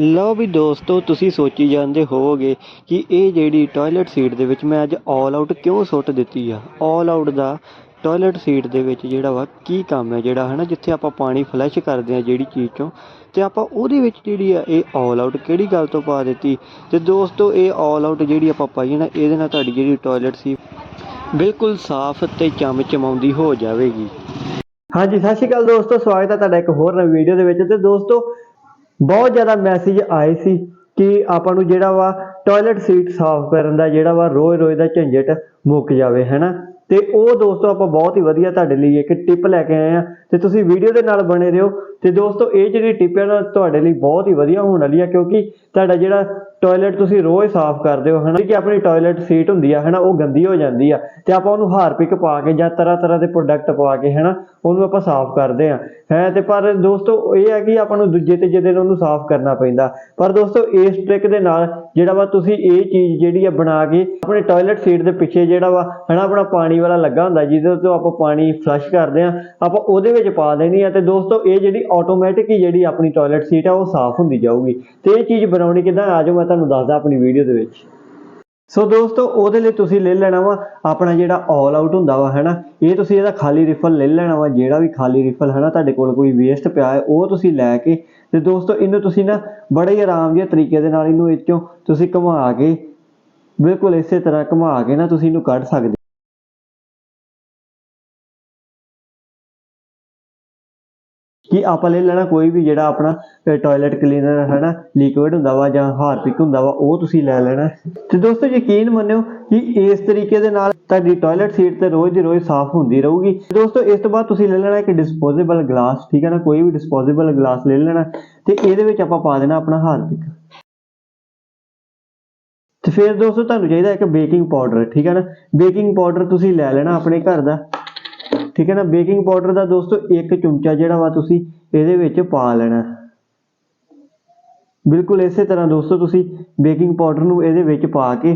ਲਓ ਵੀ ਦੋਸਤੋ, ਤੁਸੀਂ ਸੋਚੀ ਜਾਂਦੇ ਹੋਵੋਗੇ ਕਿ ਇਹ ਜਿਹੜੀ ਟਾਇਲਟ ਸੀਟ ਦੇ ਵਿੱਚ ਮੈਂ ਅੱਜ ਆਲ ਆਊਟ ਕਿਉਂ ਸੁੱਟ ਦਿੱਤੀ ਆ? ਆਲ ਆਊਟ ਦਾ ਟਾਇਲਟ ਸੀਟ ਦੇ ਵਿੱਚ ਜਿਹੜਾ ਵਾ ਕੀ ਕੰਮ ਹੈ? ਜਿਹੜਾ ਹੈ ਨਾ ਜਿੱਥੇ ਆਪਾਂ ਪਾਣੀ ਫਲੈਸ਼ ਕਰਦੇ ਆ ਜਿਹੜੀ ਚੀਜ਼ ਚੋਂ, ਤੇ ਆਪਾਂ ਉਹਦੇ ਵਿੱਚ ਜਿਹੜੀ ਆ ਇਹ ਆਲ ਆਊਟ ਕਿਹੜੀ ਗੱਲ ਤੋਂ ਪਾ ਦਿੱਤੀ? ਤੇ ਦੋਸਤੋ, ਇਹ ਆਲ ਆਊਟ ਜਿਹੜੀ ਆਪਾਂ ਪਾਈ ਨਾ, ਇਹਦੇ ਨਾਲ ਤੁਹਾਡੀ ਜਿਹੜੀ ਟਾਇਲਟ ਸੀ ਬਿਲਕੁਲ ਸਾਫ਼ ਤੇ ਚਮਚਮਾਉਂਦੀ ਹੋ ਜਾਵੇਗੀ। ਹਾਂਜੀ, ਸਤਿ ਸ਼੍ਰੀ ਅਕਾਲ ਦੋਸਤੋ, ਸਵਾਗਤ ਹੈ ਤੁਹਾਡਾ ਇੱਕ ਹੋਰ ਨਵੀਂ ਵੀਡੀਓ ਦੇ ਵਿੱਚ। ਤੇ ਦੋਸਤੋ ਬਹੁਤ ਜ਼ਿਆਦਾ ਮੈਸੇਜ ਆਏ ਸੀ ਕਿ ਆਪਾਂ ਨੂੰ ਜਿਹੜਾ ਵਾ ਟਾਇਲਟ ਸੀਟ ਸਾਫ਼ ਕਰਨ ਦਾ, ਜਿਹੜਾ ਵਾ ਰੋਜ਼ ਰੋਜ਼ ਦਾ ਝੰਜਟ ਮੁੱਕ ਜਾਵੇ, ਹੈਨਾ? ਤੇ ਉਹ ਦੋਸਤੋ ਆਪਾਂ ਬਹੁਤ ਹੀ ਵਧੀਆ ਤੁਹਾਡੇ ਲਈ ਇੱਕ ਟਿਪ ਲੈ ਕੇ ਆਏ ਆ ਤੇ ਤੁਸੀਂ ਵੀਡੀਓ ਦੇ ਨਾਲ ਬਣੇ ਰਹੋ। ਤੇ ਦੋਸਤੋ, ਇਹ ਜਿਹੜੀ ਟਿਪ ਹੈ ਨਾ, ਤੁਹਾਡੇ ਲਈ ਬਹੁਤ ਹੀ ਵਧੀਆ ਹੋਣ ਵਾਲੀ ਆ, ਕਿਉਂਕਿ ਤੁਹਾਡਾ ਜਿਹੜਾ ਟਾਇਲਟ ਤੁਸੀਂ ਰੋਜ਼ ਸਾਫ਼ ਕਰਦੇ ਹੋ, ਹਨਾ? ਕਿ ਆਪਣੀ ਟਾਇਲਟ ਸੀਟ ਹੁੰਦੀ ਆ, ਹਨਾ, ਉਹ ਗੰਦੀ ਹੋ ਜਾਂਦੀ ਆ ਤੇ ਆਪਾਂ ਉਹਨੂੰ ਹਾਰਪਿਕ ਪਾ ਕੇ ਜਾਂ ਤਰ੍ਹਾਂ ਤਰ੍ਹਾਂ ਦੇ ਪ੍ਰੋਡਕਟ ਪਾ ਕੇ, ਹਨਾ, ਉਹਨੂੰ ਆਪਾਂ ਸਾਫ਼ ਕਰਦੇ ਆ। ਹੈ, ਤੇ ਪਰ ਦੋਸਤੋ, ਇਹ ਹੈ ਕਿ ਆਪਾਂ ਨੂੰ ਦੂਜੇ ਤੀਜੇ ਦਿਨ ਉਹਨੂੰ ਸਾਫ਼ ਕਰਨਾ ਪੈਂਦਾ। ਪਰ ਦੋਸਤੋ, ਇਸ ਟ੍ਰਿਕ ਦੇ ਨਾਲ ਜਿਹੜਾ ਵਾ ਤੁਸੀਂ ਇਹ ਚੀਜ਼ ਜਿਹੜੀ ਆ ਬਣਾ ਕੇ ਆਪਣੇ ਟਾਇਲਟ ਸੀਟ ਦੇ ਪਿੱਛੇ ਜਿਹੜਾ ਵਾ, ਹਨਾ, ਆਪਣਾ ਪਾਣੀ ਵਾਲਾ ਲੱਗਾ ਹੁੰਦਾ, ਜਿਹਦੇ ਤੋਂ ਆਪਾਂ ਪਾਣੀ ਫਲਸ਼ ਕਰਦੇ ਆ, ਆਪਾਂ ਉਹਦੇ ਵਿੱਚ ਪਾ ਦੇਣੀ ਆ ਤੇ ਦੋਸਤੋ, ਇਹ ਜਿਹੜੀ ਆਟੋਮੈਟਿਕ ਹੀ ਜਿਹੜੀ ਆਪਣੀ ਟਾਇਲਟ ਸੀਟ ਆ, ਉਹ ਸਾਫ਼ ਹੁੰਦੀ ਜਾਊਗੀ। ਤੇ ਇਹ ਚੀਜ਼ ਬਣਾਉਣੀ ਕਿਦਾਂ? ਆ ਜਾਓ, ਮੈਂ ਤੁਹਾਨੂੰ ਦੱਸਦਾ ਆਪਣੀ ਵੀਡੀਓ ਦੇ ਵਿੱਚ। ਸੋ ਦੋਸਤੋ, ਉਹਦੇ ਲਈ ਤੁਸੀਂ ਲੈ ਲੈਣਾ ਵਾ ਆਪਣਾ ਜਿਹੜਾ ਆਲ ਆਊਟ ਹੁੰਦਾ ਵਾ, ਹੈਨਾ? ਇਹ ਤੁਸੀਂ ਇਹਦਾ ਖਾਲੀ ਰਿਫਲ ਲੈ ਲੈਣਾ ਵਾ, ਜਿਹੜਾ ਵੀ ਖਾਲੀ ਰਿਫਲ ਹੈਨਾ? ਤੁਹਾਡੇ ਕੋਲ ਕੋਈ ਵੇਸਟ ਪਿਆ ਹੈ, ਉਹ ਤੁਸੀਂ ਲੈ ਕੇ ਤੇ ਦੋਸਤੋ, ਇਹਨੂੰ ਤੁਸੀਂ ਨਾ ਬੜੇ ਹੀ ਆਰਾਮ ਜਿਹੇ ਤਰੀਕੇ ਦੇ ਨਾਲ ਇਹਨੂੰ ਵਿੱਚੋਂ ਤੁਸੀਂ ਘੁਮਾ ਕੇ, ਬਿਲਕੁਲ ਇਸੇ ਤਰ੍ਹਾਂ ਘੁਮਾ ਕੇ ਨਾ ਤੁਸੀਂ ਇਹਨੂੰ ਕੱਢ ਸਕਦੇ ਕਿ ਆਪਾਂ ਲੈ ਲੈਣਾ ਕੋਈ ਵੀ ਜਿਹੜਾ ਆਪਣਾ ਟਾਇਲਟ ਕਲੀਨਰ ਹੈ ਨਾ ਲਿਕੁਇਡ ਹੁੰਦਾ ਵਾ ਜਾਂ ਹਾਰਪਿਕ ਹੁੰਦਾ ਵਾ, ਉਹ ਤੁਸੀਂ ਲੈ ਲੈਣਾ। ਤੇ ਦੋਸਤੋ ਯਕੀਨ ਮੰਨਿਓ ਕਿ ਇਸ ਤਰੀਕੇ ਦੇ ਨਾਲ ਤੁਹਾਡੀ ਟਾਇਲਟ ਸੀਟ ਤੇ ਰੋਜ਼ ਦੀ ਰੋਜ਼ ਸਾਫ਼ ਹੁੰਦੀ ਰਹੂਗੀ। ਦੋਸਤੋ, ਇਸ ਤੋਂ ਬਾਅਦ ਤੁਸੀਂ ਲੈ ਲੈਣਾ ਇੱਕ ਡਿਸਪੋਜ਼ੇਬਲ ਗਲਾਸ ਠੀਕ ਹੈ ਨਾ? ਕੋਈ ਵੀ ਡਿਸਪੋਜ਼ੇਬਲ ਗਲਾਸ ਲੈ ਲੈਣਾ ਤੇ ਇਹਦੇ ਵਿੱਚ ਆਪਾਂ ਪਾ ਦੇਣਾ ਆਪਣਾ ਹਾਰਪਿਕ। ਤੇ ਫਿਰ ਦੋਸਤੋ, ਤੁਹਾਨੂੰ ਚਾਹੀਦਾ ਇੱਕ ਬੇਕਿੰਗ ਪਾਊਡਰ ਠੀਕ ਹੈ ਨਾ? ਬੇਕਿੰਗ ਪਾਊਡਰ ਤੁਸੀਂ ਲੈ ਲੈਣਾ ਆਪਣੇ ਘਰ ਦਾ। ਠੀਕ ਹੈ ਨਾ? ਬੇਕਿੰਗ ਪਾਊਡਰ ਦਾ ਦੋਸਤੋ ਇੱਕ ਚਮਚਾ ਜਿਹੜਾ ਵਾ ਤੁਸੀਂ ਇਹਦੇ ਵਿੱਚ ਪਾ ਲੈਣਾ। ਬਿਲਕੁਲ ਇਸੇ ਤਰ੍ਹਾਂ ਦੋਸਤੋ ਤੁਸੀਂ ਬੇਕਿੰਗ ਪਾਊਡਰ ਨੂੰ ਇਹਦੇ ਵਿੱਚ ਪਾ ਕੇ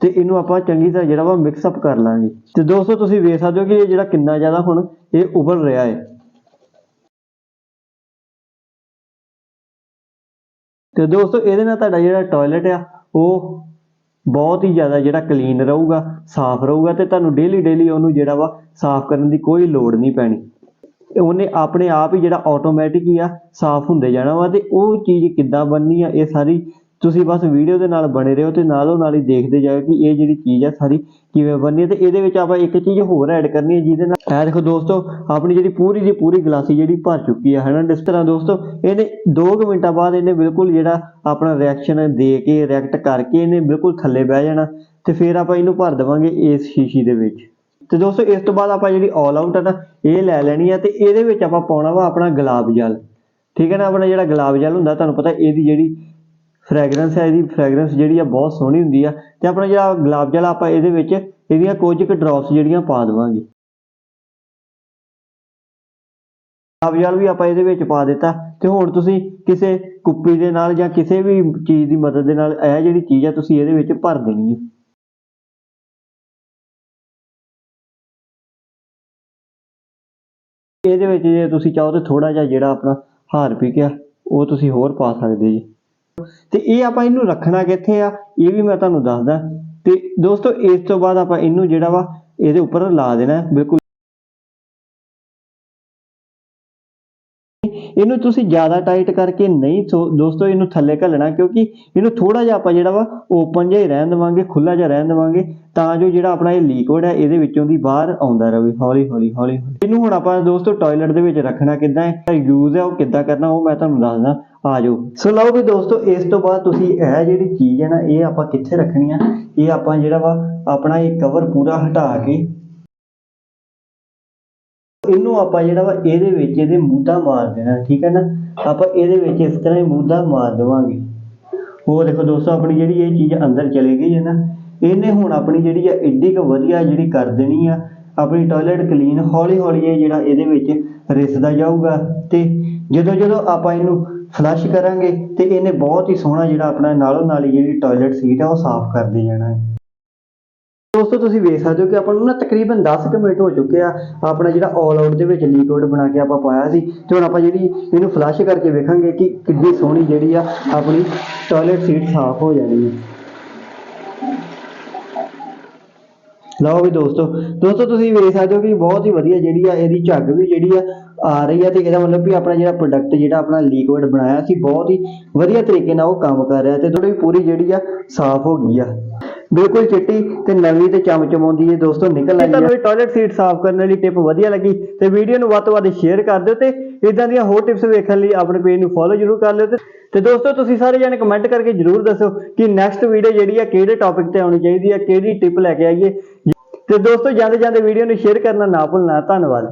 ਤੇ ਇਹਨੂੰ ਆਪਾਂ ਚੰਗੀ ਤਰ੍ਹਾਂ ਜਿਹੜਾ ਵਾ ਮਿਕਸ ਅਪ ਕਰ ਲਾਂਗੇ। ਤੇ ਦੋਸਤੋ ਤੁਸੀਂ ਵੇਖ ਸਕਦੇ ਹੋ ਕਿ ਇਹ ਜਿਹੜਾ ਕਿੰਨਾ ਜ਼ਿਆਦਾ ਹੁਣ ਇਹ ਉਬਲ ਰਿਹਾ ਹੈ। ਤੇ ਦੋਸਤੋ ਇਹਦੇ ਨਾਲ ਤੁਹਾਡਾ ਜਿਹੜਾ ਟਾਇਲਟ ਆ, ਉਹ ਬਹੁਤ ਹੀ ਜ਼ਿਆਦਾ ਜਿਹੜਾ ਕਲੀਨ ਰਹੂਗਾ, ਸਾਫ਼ ਰਹੂਗਾ ਤੇ ਤੁਹਾਨੂੰ ਡੇਲੀ ਡੇਲੀ ਉਹਨੂੰ ਜਿਹੜਾ ਵਾ ਸਾਫ਼ ਕਰਨ ਦੀ ਕੋਈ ਲੋੜ ਨਹੀਂ ਪੈਣੀ। ਉਹਨੇ ਆਪਣੇ ਆਪ ਹੀ ਜਿਹੜਾ ਆਟੋਮੈਟਿਕ ਹੀ ਆ, ਸਾਫ਼ ਹੁੰਦੇ ਜਾਣਾ ਵਾ ਤੇ ਉਹ ਚੀਜ਼ ਕਿੱਦਾਂ ਬਣਨੀ ਆ, ਇਹ ਸਾਰੀ ਤੁਸੀਂ ਬਸ ਵੀਡੀਓ ਦੇ ਨਾਲ ਬਣੇ ਰਹੋ ਤੇ ਨਾਲੋਂ ਨਾਲ ਹੀ ਦੇਖਦੇ ਜਾਓ ਕਿ ਇਹ ਜਿਹੜੀ ਚੀਜ਼ ਆ ਸਾਰੀ ਕਿਵੇਂ ਬਣਨੀ ਹੈ ਤੇ ਇਹਦੇ ਵਿੱਚ ਆਪਾਂ ਇੱਕ ਚੀਜ਼ ਹੋਰ ਐਡ ਕਰਨੀ ਹੈ ਜਿਹਦੇ ਨਾਲ ਇਹ ਦੇਖੋ ਦੋਸਤੋ, ਆਪਣੀ ਜਿਹੜੀ ਪੂਰੀ ਦੀ ਪੂਰੀ ਗਲਾਸੀ ਜਿਹੜੀ ਭਰ ਚੁੱਕੀ ਆ, ਹਨਾ? ਜਿਸ ਤਰ੍ਹਾਂ ਦੋਸਤੋ, ਇਹਨੇ 2 ਮਿੰਟਾਂ ਬਾਅਦ ਇਹਨੇ ਬਿਲਕੁਲ ਜਿਹੜਾ ਆਪਣਾ ਰਿਐਕਸ਼ਨ ਦੇ ਕੇ ਰਿਐਕਟ ਕਰਕੇ ਇਹਨੇ ਬਿਲਕੁਲ ਥੱਲੇ ਬਹਿ ਜਾਣਾ ਤੇ ਫਿਰ ਆਪਾਂ ਇਹਨੂੰ ਭਰ ਦੇਵਾਂਗੇ ਇਸ ਸ਼ੀਸ਼ੀ ਦੇ ਵਿੱਚ। ਤੇ ਦੋਸਤੋ, ਇਸ ਤੋਂ ਬਾਅਦ ਆਪਾਂ ਜਿਹੜੀ ਆਲ ਆਊਟ ਹੈ ਨਾ, ਇਹ ਲੈ ਲੈਣੀ ਹੈ ਤੇ ਇਹਦੇ ਵਿੱਚ ਆਪਾਂ ਪਾਉਣਾ ਵਾ ਆਪਣਾ ਗੁਲਾਬ ਜਲ। ਠੀਕ ਹੈ ਨਾ? ਆਪਣਾ ਜਿਹੜਾ ਗੁਲਾਬ ਜਲ ਹੁੰਦਾ, ਤੁਹਾਨੂੰ ਪਤਾ ਇਹਦੀ ਜਿਹੜੀ ਫ੍ਰੈਗਰੈਂਸ ਹੈ ਇਹਦੀ ਫ੍ਰੈਗਰੈਂਸ ਜਿਹੜੀ ਆ ਬਹੁਤ ਸੋਹਣੀ ਹੁੰਦੀ ਆ। ਤੇ ਆਪਣਾ ਜਿਹੜਾ ਗੁਲਾਬ ਜਲ ਆਪਾਂ ਇਹਦੇ ਵਿੱਚ, ਇਹਦੀਆਂ ਕੁਝ ਕੁ ਡ੍ਰੌਪਸ ਜਿਹੜੀਆਂ ਪਾ ਦੇਵਾਂਗੇ। ਗੁਲਾਬ ਜਲ ਵੀ ਆਪਾਂ ਇਹਦੇ ਵਿੱਚ ਪਾ ਦਿੱਤਾ। ਤੇ ਹੁਣ ਤੁਸੀਂ ਕਿਸੇ ਕੁੱਪੀ ਦੇ ਨਾਲ ਜਾਂ ਕਿਸੇ ਵੀ ਚੀਜ਼ ਦੀ ਮਦਦ ਦੇ ਨਾਲ ਇਹ ਜਿਹੜੀ ਚੀਜ਼ ਆ ਤੁਸੀਂ ਇਹਦੇ ਵਿੱਚ ਭਰ ਦੇਣੀ ਹੈ ਇਹਦੇ ਵਿੱਚ ਜੇ ਤੁਸੀਂ ਚਾਹੋ ਤੇ ਥੋੜਾ ਜਿਹਾ ਜਿਹੜਾ ਆਪਣਾ ਹਾਰਪਿਕ ਆ, ਉਹ ਤੁਸੀਂ ਹੋਰ ਪਾ ਸਕਦੇ ਜੀ। ਤੇ ਇਹ ਆਪਾਂ ਇਹਨੂੰ ਰੱਖਣਾ ਕਿੱਥੇ ਆ? ਇਹ ਵੀ ਮੈਂ ਤੁਹਾਨੂੰ ਦੱਸਦਾ। ਤੇ ਦੋਸਤੋ, ਇਸ ਤੋਂ ਬਾਅਦ ਆਪਾਂ ਇਹਨੂੰ ਜਿਹੜਾ ਵਾ, ਇਹਦੇ ਉੱਪਰ ਲਾ ਦੇਣਾ ਬਿਲਕੁਲ। ਇਹਨੂੰ ਤੁਸੀਂ ਜ਼ਿਆਦਾ ਟਾਈਟ ਕਰਕੇ ਨਹੀਂ ਸੋ- ਦੋਸਤੋ, ਇਹਨੂੰ ਥੱਲੇ ਘੱਲਣਾ, ਕਿਉਂਕਿ ਇਹਨੂੰ ਥੋੜਾ ਜਿਹਾ ਆਪਾਂ ਜਿਹੜਾ ਵਾ ਓਪਨ ਜਿਹਾ ਹੀ ਰਹਿਣ ਦੇਵਾਂਗੇ ਖੁੱਲਾ ਜਿਹਾ ਰਹਿਣ ਦੇਵਾਂਗੇ, ਤਾਂ ਜੋ ਜਿਹੜਾ ਆਪਣਾ ਇਹ ਲਿਕੁਇਡ ਹੈ ਇਹਦੇ ਵਿੱਚੋਂ ਦੀ ਬਾਹਰ ਆਉਂਦਾ ਰਹੇ ਹੌਲੀ ਹੌਲੀ ਹੌਲੀ ਹੌਲੀ। ਇਹਨੂੰ ਹੁਣ ਆਪਾਂ ਦੋਸਤੋ ਟਾਇਲਟ ਦੇ ਵਿੱਚ ਰੱਖਣਾ ਕਿੱਦਾਂ ਹੈ? ਯੂਜ਼ ਹੈ, ਉਹ ਕਿੱਦਾਂ ਕਰਨਾ, ਉਹ ਮੈਂ ਤੁਹਾਨੂੰ ਦੱਸਦਾ। ਆ ਜਾਓ ਸੋ ਲਓ ਵੀ ਦੋਸਤੋ, ਇਸ ਤੋਂ ਬਾਅਦ ਤੁਸੀਂ ਇਹ ਜਿਹੜੀ ਚੀਜ਼ ਹੈ ਨਾ, ਇਹ ਆਪਾਂ ਕਿੱਥੇ ਰੱਖਣੀ ਆ? ਇਹ ਆਪਾਂ ਜਿਹੜਾ ਵਾ, ਆਪਣਾ ਇਹ ਕਵਰ ਪੂਰਾ ਹਟਾ ਕੇ ਇਹਨੂੰ ਆਪਾਂ ਜਿਹੜਾ ਵਾ, ਇਹਦੇ ਵਿੱਚ ਇਹਦੇ ਮੂਧਾ ਮਾਰ ਦੇਣਾ, ਠੀਕ ਹੈ ਨਾ? ਆਪਾਂ ਇਹਦੇ ਵਿੱਚ ਇਸ ਤਰ੍ਹਾਂ ਹੀ ਮੂਧਾ ਮਾਰ ਦੇਵਾਂਗੇ। ਉਹ ਦੇਖੋ ਦੋਸਤੋ, ਆਪਣੀ ਜਿਹੜੀ ਇਹ ਚੀਜ਼ ਅੰਦਰ ਚਲੇ ਗਈ ਹੈ ਨਾ, ਇਹਨੇ ਹੁਣ ਆਪਣੀ ਜਿਹੜੀ ਆ, ਏਡੀ ਕੁ ਵਧੀਆ ਜਿਹੜੀ ਕਰ ਦੇਣੀ ਆ। ਆਪਣੀ ਟਾਇਲਟ ਕਲੀਨ ਹੌਲੀ ਹੌਲੀ ਇਹ ਜਿਹੜਾ ਇਹਦੇ ਵਿੱਚ ਰਿਸਦਾ ਜਾਊਗਾ ਤੇ ਜਦੋਂ ਜਦੋਂ ਆਪਾਂ ਇਹਨੂੰ ਫਲੱਸ਼ ਕਰਾਂਗੇ ਤੇ ਇਹਨੇ ਬਹੁਤ ਹੀ ਸੋਹਣਾ ਜਿਹੜਾ ਆਪਣਾ ਨਾਲੋਂ ਨਾਲ ਹੀ ਜਿਹੜੀ ਟਾਇਲਟ ਸੀਟ ਆ, ਉਹ ਸਾਫ਼ ਕਰਦੇ ਜਾਣਾ ਹੈ। ਦੋਸਤੋ, ਤੁਸੀਂ ਵੇਖ ਸਕਦੇ ਹੋ ਕਿ ਆਪਾਂ ਨੂੰ ਨਾ ਤਕਰੀਬਨ 10 ਕੁ ਮਿੰਟ ਹੋ ਚੁੱਕੇ ਆ ਆਪਣਾ ਜਿਹੜਾ ਆਲ ਆਊਟ ਦੇ ਵਿੱਚ ਲਿਕੁਇਡ ਬਣਾ ਕੇ ਆਪਾਂ ਪਾਇਆ ਸੀ ਤੇ ਹੁਣ ਆਪਾਂ ਜਿਹੜੀ ਇਹਨੂੰ ਫਲੱਸ਼ ਕਰਕੇ ਵੇਖਾਂਗੇ ਕਿ ਕਿੰਨੀ ਸੋਹਣੀ ਜਿਹੜੀ ਆ ਆਪਣੀ ਟਾਇਲਟ ਸੀਟ ਸਾਫ਼ ਹੋ ਜਾਣੀ ਹੈ। ਲਓ ਵੀ ਦੋਸਤੋ ਦੋਸਤੋ, ਤੁਸੀਂ ਵੇਖ ਸਕਦੇ ਹੋ ਕਿ ਬਹੁਤ ਹੀ ਵਧੀਆ ਜਿਹੜੀ ਆ, ਇਹਦੀ ਝੱਗ ਵੀ ਜਿਹੜੀ ਆ ਆ ਰਹੀ ਆ ਤੇ ਇਹਦਾ ਮਤਲਬ ਵੀ ਆਪਣਾ ਜਿਹੜਾ ਪ੍ਰੋਡਕਟ ਜਿਹੜਾ ਆਪਣਾ ਲਿਕੁਇਡ ਬਣਾਇਆ ਸੀ, ਬਹੁਤ ਹੀ ਵਧੀਆ ਤਰੀਕੇ ਨਾਲ ਉਹ ਕੰਮ ਕਰ ਰਿਹਾ ਤੇ ਥੋੜੀ ਪੂਰੀ ਜਿਹੜੀ ਆ ਸਾਫ਼ ਹੋ ਗਈ ਆ। ਬਿਲਕੁਲ ਚਿੱਟੀ ਤੇ ਨਵੀਂ ਤੇ ਚਮਚਮਾਉਂਦੀ ਹੈ ਦੋਸਤੋ ਨਿਕਲ ਆਈ ਤੁਹਾਨੂੰ ਟਾਇਲਟ ਸੀਟ ਸਾਫ਼ ਕਰਨ ਲਈ ਟਿਪ ਵਧੀਆ ਲੱਗੀ ਤੇ ਵੀਡੀਓ ਨੂੰ ਵੱਧ ਤੋਂ ਵੱਧ ਸ਼ੇਅਰ ਕਰ ਦਿਓ ਤੇ ਇਦਾਂ ਦੀਆਂ ਹੋਰ ਟਿਪਸ ਵੇਖਣ ਲਈ ਆਪਣੇ ਪੇਜ ਨੂੰ ਫੋਲੋ ਜਰੂਰ ਕਰ ਲਿਓ ਤੇ ਤੇ ਦੋਸਤੋ ਤੁਸੀਂ ਸਾਰੇ ਜਣੇ ਕਮੈਂਟ ਕਰਕੇ ਜਰੂਰ ਦੱਸੋ ਕਿ ਨੈਕਸਟ ਵੀਡੀਓ ਜਿਹੜੀ ਆ ਕਿਹੜੇ ਟੌਪਿਕ ਤੇ ਆਉਣੀ ਚਾਹੀਦੀ ਆ, ਕਿਹੜੀ ਟਿਪ ਲੈ ਕੇ ਆਈਏ। ਤੇ ਦੋਸਤੋ ਜਾਂਦੇ ਜਾਂਦੇ ਵੀਡੀਓ ਨੂੰ ਸ਼ੇਅਰ ਕਰਨਾ ਨਾ ਭੁੱਲਣਾ, ਧੰਨਵਾਦ।